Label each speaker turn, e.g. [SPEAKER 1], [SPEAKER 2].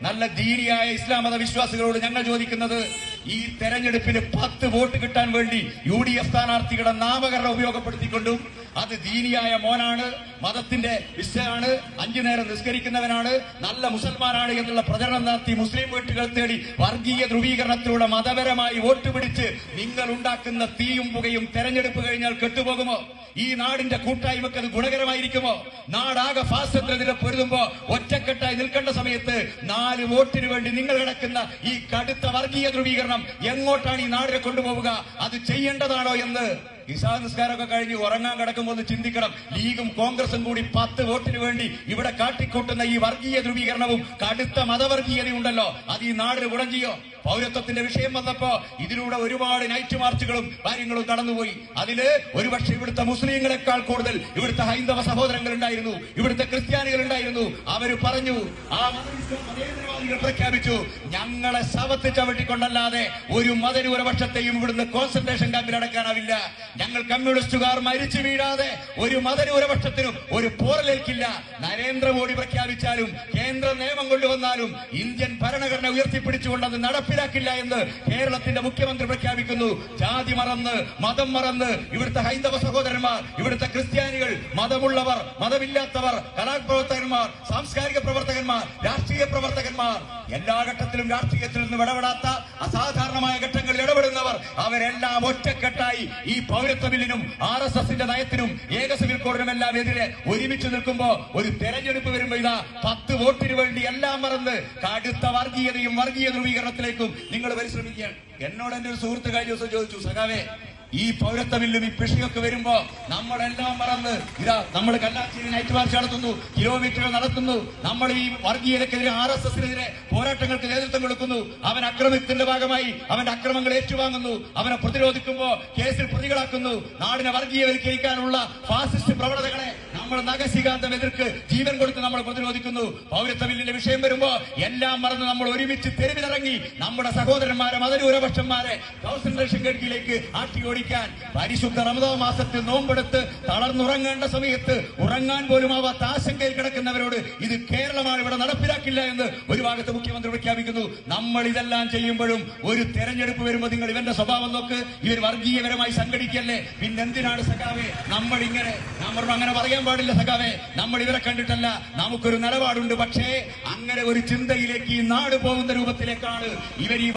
[SPEAKER 1] നല്ല ധീരിയായ ഇസ്ലാം മത വിശ്വാസികളോട് ഞങ്ങൾ ചോദിക്കുന്നത് ഈ തെരഞ്ഞെടുപ്പിന് പത്ത് വോട്ട് കിട്ടാൻ വേണ്ടി യു ഡി എഫ് സ്ഥാനാർത്ഥികളുടെ നാമകരണം ഉപയോഗപ്പെടുത്തിക്കൊണ്ടും അത് ദീനിയായ മോനാണ് മതത്തിന്റെ വിശ്വനാണ് അഞ്ചു നേരം നിസ്കരിക്കുന്നവനാണ് നല്ല മുസൽമാനാണ് എന്നുള്ള പ്രചരണം നടത്തി മുസ്ലിം വീട്ടുകൾ തേടി വർഗീയ ധ്രുവീകരണത്തിലൂടെ മതപരമായി വോട്ട് പിടിച്ച് നിങ്ങൾ ഉണ്ടാക്കുന്ന തീയും പുകയും തെരഞ്ഞെടുപ്പ് കഴിഞ്ഞാൽ കെട്ടുപോകുമോ? ഈ നാടിന്റെ കൂട്ടായ്മക്ക് അത് ഗുണകരമായിരിക്കുമോ? നാടാകെ ഫാസത്തിനെതിരെ പൊരുതുമ്പോ ഒറ്റക്കെട്ടായി നിൽക്കേണ്ട സമയത്ത് നാല് വോട്ടിന് വേണ്ടി നിങ്ങൾ കിടക്കുന്ന ഈ കടുത്ത വർഗീയ ധ്രുവീകരണം എങ്ങോട്ടാണ് ഈ നാടിനെ കൊണ്ടുപോവുക? അത് ചെയ്യേണ്ടതാണോ എന്ന് ഇഷാ നിസ്കാരമൊക്കെ കഴിഞ്ഞ് ഉറങ്ങാൻ കിടക്കുമ്പോൾ ഒന്ന് ചിന്തിക്കണം. ലീഗും കോൺഗ്രസും കൂടി പത്ത് വോട്ടിന് വേണ്ടി ഇവിടെ കാട്ടിക്കൂട്ടുന്ന ഈ വർഗീയ ധ്രുവീകരണവും കടുത്ത മതവർഗീയതയുണ്ടല്ലോ. അത് ഈ നാടിന് ഗുണം ചെയ്യോ? പൗരത്വത്തിന്റെ വിഷയം വന്നപ്പോ ഇതിലൂടെ ഒരുപാട് നൈറ്റ് മാർച്ചുകളും കാര്യങ്ങളും നടന്നുപോയി അതിൽ ഒരുപക്ഷെ ഇവിടുത്തെ മുസ്ലിങ്ങളെക്കാൾ കൂടുതൽ ഇവിടുത്തെ ഹൈന്ദവ സഹോദരങ്ങൾ ഉണ്ടായിരുന്നു ഇവിടുത്തെ ക്രിസ്ത്യാനികൾ ഉണ്ടായിരുന്നു അവർ പറഞ്ഞു ആ പ്രഖ്യാപിച്ചു. ഞങ്ങളെ ശവത്ത് ചവിട്ടിക്കൊണ്ടല്ലാതെ ഒരു മതനൂരപക്ഷത്തെയും ഇവിടുന്ന് കോൺസെൻട്രേഷൻ ക്യാമ്പിൽ അടക്കാനാവില്ല. ഞങ്ങൾ കമ്മ്യൂണിസ്റ്റുകാർ മരിച്ചു വീഴാതെ ഒരു മതനൂരപക്ഷത്തിനും ഒരു പോറലേൽക്കില്ല. നരേന്ദ്രമോദി പ്രഖ്യാപിച്ചാലും കൊണ്ടുവന്നാലും ഇന്ത്യൻ ഭരണഘടന ഉയർത്തിപ്പിടിച്ചുകൊണ്ട് അത് നടപ്പിലാക്കില്ല എന്ന് കേരളത്തിന്റെ മുഖ്യമന്ത്രി പ്രഖ്യാപിക്കുന്നു. ജാതി മറന്ന് മതം മറന്ന് ഇവിടുത്തെ ഹൈന്ദവ സഹോദരന്മാർ ഇവിടുത്തെ ക്രിസ്ത്യാനികൾ മതമുള്ളവർ മതമില്ലാത്തവർ കലാപ്രവർത്തകന്മാർ സാംസ്കാരിക പ്രവർത്തകന്മാർ രാഷ്ട്രീയ പ്രവർത്തകന്മാർ. എല്ലാ ഘട്ടത്തിലും രാഷ്ട്രീയത്തിൽ നിന്ന് ഇടപെടാത്ത അസാധാരണമായ ഘട്ടങ്ങളിൽ അവരെല്ലാം ഒറ്റക്കെട്ടായി ഈ പൗരത്വ ബില്ലിനും ആർ എസ് എസിന്റെ നയത്തിനും ഏക സിവിൽ കോഡിനും എല്ലാം എതിരെ ഒരുമിച്ച് നിൽക്കുമ്പോ ഒരു തെരഞ്ഞെടുപ്പ് വരുമ്പോ ഇതാ പത്ത് വോട്ടിന് വേണ്ടി എല്ലാം മറന്ന് കടുത്ത വർഗീയതയും വർഗീയ ധ്രുവീകരണത്തിലേക്കും നിങ്ങൾ പരിശ്രമിക്കുകയാണ്. എന്നോട് എന്റെ ഒരു സുഹൃത്ത് കഴിഞ്ഞ ദിവസം ചോദിച്ചു സഖാവേ ഈ പൗരത്വ ബില്ലും ഈ പിഷയൊക്കെ വരുമ്പോ നമ്മളെല്ലാം മറന്ന് ഇതാ നമ്മൾ കല്ലാച്ചിയിൽ നൈറ്റ് മാർച്ച് നടത്തുന്നു കിലോമീറ്ററുകൾ നടത്തുന്നു നമ്മൾ ഈ വർഗീയതക്കെതിരെ ആർ എസ് എസിനെതിരെ പോരാട്ടങ്ങൾക്ക് നേതൃത്വം കൊടുക്കുന്നു. അവൻ അക്രമത്തിന്റെ ഭാഗമായി അവന്റെ അക്രമങ്ങൾ ഏറ്റുവാങ്ങുന്നു. അവനെ പ്രതിരോധിക്കുമ്പോ കേസിൽ പ്രതികളാക്കുന്നു. നാടിനെ വർഗീയവൽക്കരിക്കാനുള്ള ഫാസിസ്റ്റ് പ്രവണതകളെ നമ്മൾ നഗസികാന്തം എതിർക്ക് ജീവൻ കൊടുത്ത് നമ്മൾ പ്രതിരോധിക്കുന്നു? പൗരത്വ ബില്ലിന്റെ വിഷയം വരുമ്പോ എല്ലാം മറന്ന് നമ്മൾ ഒരുമിച്ച് തെരുവിലിറങ്ങി നമ്മുടെ സഹോദരന്മാരെ മതരൂരപക്ഷന്മാരെ കോൺസെൻട്രേഷൻ കേൾക്കിലേക്ക് ആട്ടി ഓടിക്കാൻ പരിശുദ്ധ റമദാ മാസത്തിൽ നോമ്പെടുത്ത് തളർന്നുറങ്ങേണ്ട സമയത്ത് ഉറങ്ങാൻ പോലും ആവാത്ത ആശങ്കയിൽ ഇവിടെ നടപ്പിലാക്കില്ല എന്ന് ഒരു ഭാഗത്ത് മുഖ്യമന്ത്രി പ്രഖ്യാപിക്കുന്നു. നമ്മൾ ഇതെല്ലാം ചെയ്യുമ്പോഴും ഒരു തെരഞ്ഞെടുപ്പ് വരുമ്പോൾ നിങ്ങൾ ഇവന്റെ സ്വഭാവം നോക്ക്. ഇവർ വർഗീയപരമായി സംഘടിക്കല്ലേ പിന്നെന്തിനാണ് സഖാവേ? നമ്മൾ ഇങ്ങനെ നമ്മൾ അങ്ങനെ പറയാൻ പാടില്ല സഖാവേ. നമ്മൾ ഇവരെ കണ്ടിട്ടല്ല. നമുക്കൊരു നിലപാടുണ്ട്. പക്ഷേ അങ്ങനെ ഒരു ചിന്തയിലേക്ക് ഈ നാട് പോകുന്ന രൂപത്തിലേക്കാണ് ഇവർ ഈ